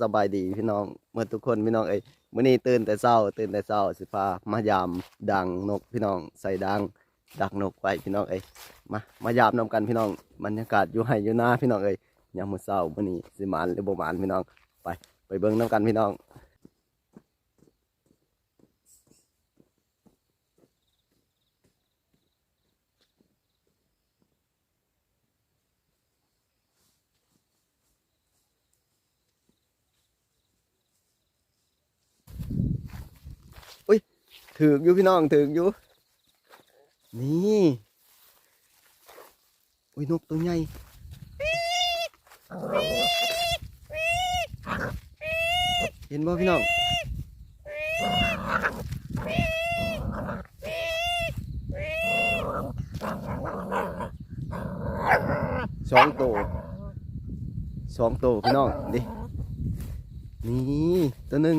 สบายดีพี่น้องเมื่อทุกคนพี่น้องเอ้ยมื่อนี้ตื่นแต่เช้า ตื่นแต่เช้าสิพามายามดังนกพี่น้องใส่ดังดักนกไว้พี่น้องเอ้ยมามายามนํกันพี่น้องบรรยากาศอยู่ให้อยู่หน้าพี่น้องเอ้ยยามมื้อเช้ามื่อนี้สิมานหรือบ่มานพี่น้องไปไปเบิ่งนํกันพี่น้อง ถืออยู่พี่น้องถืออยู่ นี่อุ้ยนกตัวใหญ่เห็นบ่พี่น้องสองตัวสองตัวพี่น้องดินี่ตัวหนึ่ง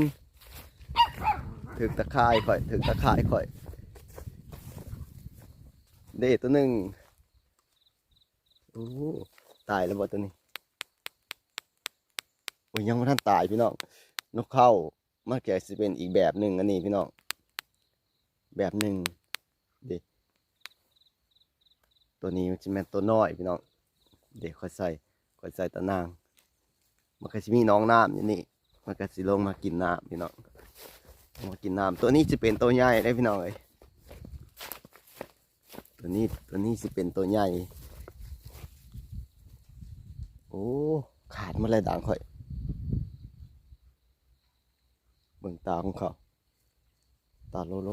ถึงตะข่ายข่อย ถึงตะข่ายข่อยเด็ตัวหนึ่งโอ้ตายแล้วบ่ตัวนี้โอ้ยยังไม่ทันตายพี่น้องนกเข้ามาแก่สิเป็นอีกแบบหนึ่งอันนี้พี่น้องแบบหนึ่งเด็ตัวนี้มันจะแม่นตัวน้อยพี่น้องเด็กค่อยใส่ค่อยใส่ตะนาง มันก็จะมีน้องน้ำอยู่นี่มันก็สิลงมากินน้ำพี่น้อง มากินน้ำตัวนี้จะเป็นตัวใหญ่ได้พี่น้องเลยตัวนี้ตัวนี้จะเป็นตัวใหญ่โอ้ขาดมาเลยด่างค่อยเบิ่งตาของเขาตาโลโล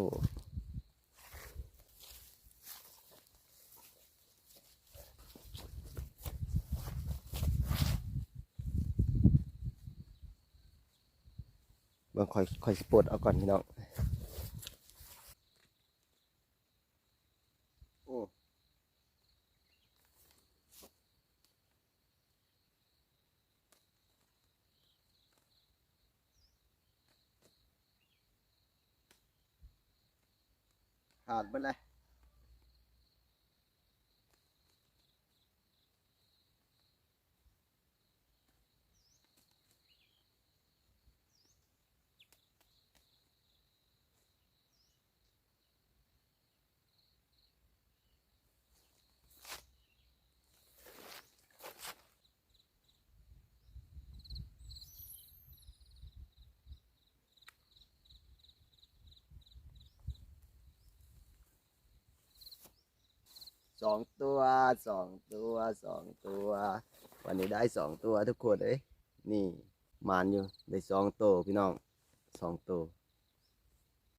บางค่อยค่อยสปลดเอาก่อนพี่น้องโอ้ขาดไปเลย สองตัวสองตัวสองตัว วันนี้ได้สองตัวทุกคนเอ้ยนี่มานอยู่ได้สองตัวพี่น้องสองตัว